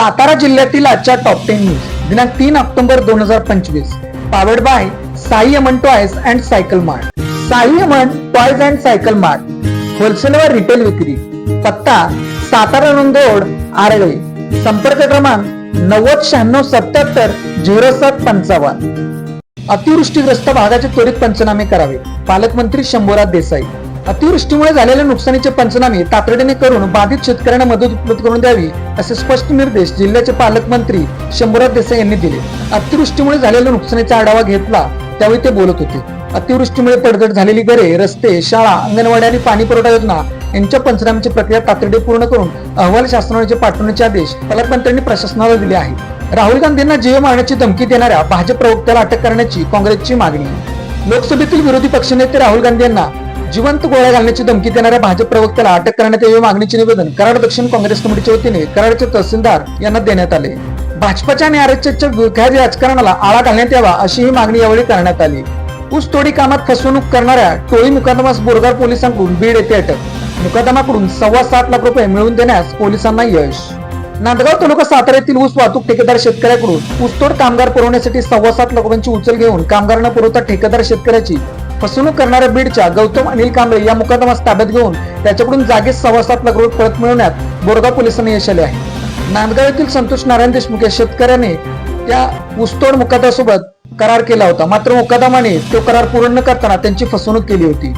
सातारा जिल्ह्यातील आजच्या top ten news दिनांक तीन ऑक्टोबर दोन हजार पंचवीस. Powered by Sai Aman toys and cycle mart. Sai Aman toys and cycle mart. Wholesale व रिटेल विक्री. पत्ता सातारा रोड आरळे. संपर्क क्रमांक नव्वद शहाण्णव सत्याहत्तर झिरो सात पंचावन्न. अतिवृष्टीग्रस्त भागाचे त्वरित पंचनामे करावे. पालकमंत्री शंभूराज देसाई. अतिवृष्टीमुळे झालेल्या नुकसानीचे पंचनामे तातडीने करून बाधित शेतकऱ्यांना मदत उपलब्ध करून द्यावी असे स्पष्ट निर्देश जिल्ह्याचे पालकमंत्री शंभूराज देसाई यांनी दिले. अतिवृष्टीमुळे झालेल्या नुकसानीचा आढावा घेतला त्यावेळी ते बोलत होते. अतिवृष्टीमुळे पडझड झालेली घरे रस्ते शाळा अंगणवाडी आणि पाणी पुरवठा योजना यांच्या पंचनाम्याची प्रक्रिया तातडीने पूर्ण करून अहवाल शासनाचे पाठवण्याचे आदेश पालकमंत्र्यांनी प्रशासनाला दिले आहेत राहुल गांधींना जीव मारण्याची धमकी देणाऱ्या भाजप प्रवक्त्याला अटक करण्याची काँग्रेसची मागणी. लोकसभेतील विरोधी पक्षनेते राहुल गांधी यांना जिवंत गोळ्या घालण्याची धमकी देणाऱ्या भाजप प्रवक्त्याला अटक करण्यात यावी मागणीचे निवेदन कराड दक्षिण काँग्रेस कमिटीच्या वतीने कराडचे तहसीलदार यांना देण्यात आले. भाजपाच्या आणि आरएसएसच्या विखारी राजकारणाला आळा घालण्यात यावा अशी ही मागणी यावेळी करण्यात आली. ऊसतोडी कामात फसवणूक करणाऱ्या टोळी मुकादमास बोरगाव पोलिसांकडून बीड येथे अटक. मुकादमाकडून सव्वा सात लाख रुपये मिळवून देण्यास पोलिसांना यश. नांदगाव तालुका सातारा येथील ऊस वाहतूक ठेकेदार शेतकऱ्याकडून ऊसतोड कामगार पुरवण्यासाठी सव्वा सात लाख रुपयांची उचल घेऊन कामगारांना पुरवता ठेकेदार शेतकऱ्याची फसवणूक करणाऱ्या बीडच्या गौतम अनिल कांबळे या मुकादमास ताब्यात घेऊन त्याच्याकडून जागेत सव्वा सात लाख रुपये परत मिळवण्यात बोरगाव पोलिसांनी यश आले आहे. नांदगाव येथील संतोष नारायण देशमुख या शेतकऱ्याने त्या ऊसतोड मुकादासोबत करार केला होता. मात्र मुकादमाने तो करार पूर्ण न करताना त्यांची फसवणूक केली होती.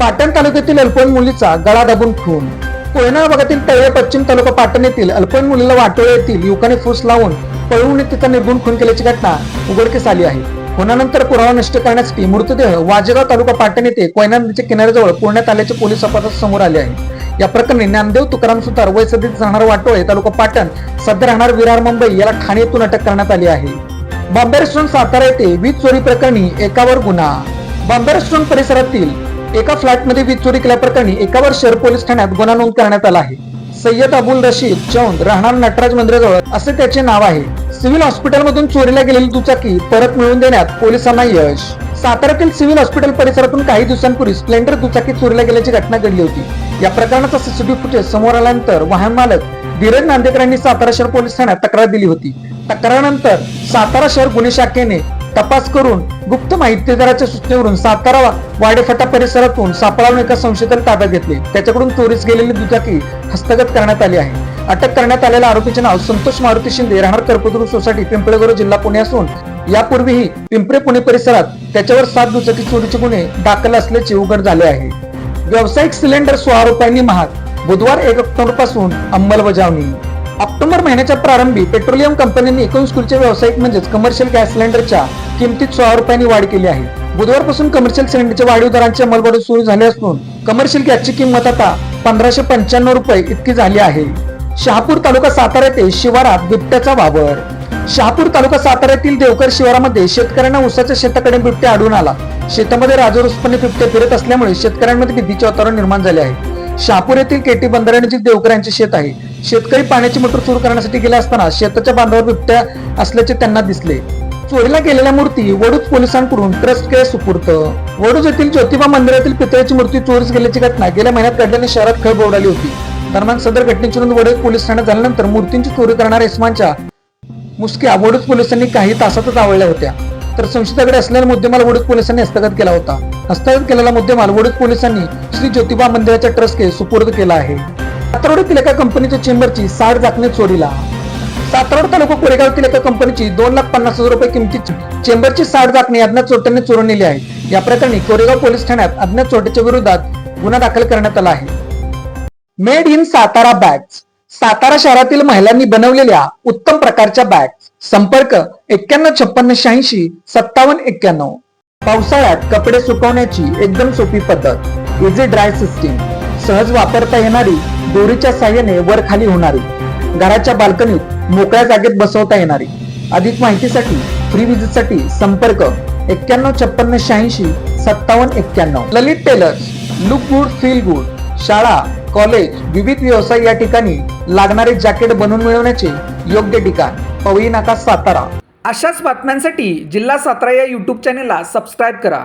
पाटण तालुक्यातील अल्पवयीन मुलीचा गळा दाबून खून. कोयना भागातील तळे पश्चिम तालुका पाटण येथील अल्पवयीन मुलीला वाटोळे येथील युवकाने फूस लावून पळवून तिचा निर्गुण खून केल्याची घटना उघडकीस आली आहे. खुनानंतर पुरावा नष्ट करण्यासाठी मृतदेह वाजेगाव तालुका पाटण येथे कोयना नदीच्या किनाऱ्याजवळ पुरण्यात आल्याचे पोलीस तपासात समोर आले आहे. या प्रकरणी ज्ञानदेव तुकाराम सुतार वय सध्यात राहणार वाटोळे तालुका पाटण सध्या राहणार विरार मुंबई याला ठाणे येथून अटक करण्यात आली आहे. बॉम्बे रेस्टॉरंट सातारा येथे वीज चोरी प्रकरणी एकावर गुन्हा. बॉम्बे रेस्टॉरंट परिसरातील एका फ्लॅटमध्ये वीज चोरी केल्याप्रकरणी एकावर शहर पोलीस ठाण्यात गुन्हा नोंद करण्यात आला आहे. सय्यद अबुल रशीद चौंद राहणार नटराज मंदिराजवळ असे त्याचे नाव आहे. सिव्हिल हॉस्पिटलमधून चोरीला गेलेली दुचाकी परत मिळवून देण्यात पोलिसांना यश. साताऱ्यातील सिव्हिल हॉस्पिटल परिसरातून काही दिवसांपूर्वी स्प्लेंडर दुचाकी चोरीला गेल्याची घटना घडली होती. या प्रकरणाचा सीसीटीव्ही फुटेज समोर आल्यानंतर वाहन मालक धीरज नांदेकर यांनी सातारा शहर पोलीस ठाण्यात तक्रार दिली होती. तक्रारानंतर सातारा शहर गुन्हे शाखेने तपास करून गुप्त माहितीदाराच्या सूचनेवरून सातारा वाडेफाटा परिसरातून सापळावून एका संशयिताला ताब्यात घेतले. त्याच्याकडून चोरीस गेलेली दुचाकी हस्तगत करण्यात आली आहे. अटक करण्यात आलेल्या आरोपीचे नाव संतोष मारुती शिंदे राहणार कर्पदूर सोसायटी पिंपळेगुरू जिल्हा पुणे असून यापूर्वीही पिंपळे पुणे परिसरात त्याच्यावर सात दुचाकी चोरीचे गुन्हे दाखल असल्याचे उघड झाले आहे. व्यावसायिक सिलेंडर सोळा रुपयांनी महाग. बुधवार एक ऑक्टोबरपासून अंमलबजावणी. ऑक्टोबर महिन्याच्या प्रारंभी पेट्रोलियम कंपन्यांनी एकूण स्कूलचे व्यावसायिक म्हणजेच कमर्शियल गॅस सिलेंडरच्या किमतीत सोळा रुपयांनी वाढ केली आहे. बुधवारपासून कमर्शियल सिलेंडरच्या वाढीव दरांची अंमलबजावणी सुरू झाली असून कमर्शियल गॅसची किंमत आता पंधराशे पंच्याण्णव रुपये इतकी झाली आहे. शहापूर तालुका सातारा येथे शिवारात बिबट्याचा वावर. शहापूर तालुका साताऱ्यातील देवकर शिवारामध्ये शेतकऱ्यांना उसाच्या शेताकडे बिबट्या आढळून आला. शेतामध्ये राजरोसपणे बिबटे फिरत असल्यामुळे शेतकऱ्यांमध्ये भीतीचे वातावरण निर्माण झाले आहे. शहापूर येथील केटी बंदराने जी यांचे शेत आहे शेतकरी पाण्याची मोटर सुरू करण्यासाठी गेला असताना शेताच्या बांधावर बिबट्या असल्याचे त्यांना दिसले. चोरीला गेलेल्या मूर्ती वडूज पोलिसांकडून ट्रस्ट केस सुपूर्त वडूज येथील ज्योतिबा मंदिरातील पितळेची मूर्ती चोरीस गेल्याची घटना गेल्या महिन्यात घडल्याने शहरात खळबळ उडाली होती. दरम्यान सदर घटनेची नोंद वडूज पोलीस ठाण्यात झाल्यानंतर मूर्तींची चोरी करणाऱ्या इस्मानच्या मुसक्या वडूज पोलिसांनी काही तासातच आवळल्या होत्या. तर संशयाकडे असलेला मुद्देमाल वडूज पोलिसांनी हस्तगत केला होता. हस्तगत केलेला मुद्देमाल वडूज पोलिसांनी श्री ज्योतिबा मंदिराच्या ट्रस्ट सुपूर्द केला आहे. सातारोडीतील एका कंपनीच्या चेंबरची साठ झाकणे चोरीला. सातारोड तालुका कोरेगावतील एका कंपनीची दोन लाख पन्नास हजार रुपये किमतीची चेंबरची साठ झाकणे अज्ञात चोरट्यांनी चोरून नेली आहे. या प्रकरणी कोरेगाव पोलीस ठाण्यात अज्ञात चोरट्याच्या विरोधात गुन्हा दाखल करण्यात आला आहे. Made in Satara bags. Satara शहरातील महिलांनी बनवलेल्या उत्तम प्रकारच्या बॅग्स. संपर्क एक्क्याण्णव छप्पन्न शहाऐंशी सत्तावन्न एक्क्याण्णव. पावसाळ्यात कपडे सुकवण्याची एकदम सोपी पद्धत. इझी ड्राय सिस्टीम सहज वापरता येणारी दोरीच्या साह्याने वर खाली होणारी. घराच्या बाल्कनीत मोकळ्या जागेत बसवता येणारी. अधिक माहितीसाठी फ्री विजिटसाठी संपर्क एक्क्याण्णव छप्पन्न शहाऐंशी सत्तावन्न एक्क्याण्णव. Lalit tailors look good feel good शाळा कॉलेज विविध व्यवसाय या ठिकाणी लागणारे जॅकेट बनवून मिळवण्याचे योग्य ठिकाण. पवई नाका सातारा. अशाच बातम्यांसाठी जिल्हा सातारा या यूट्यूब चॅनेलला सबस्क्राईब करा.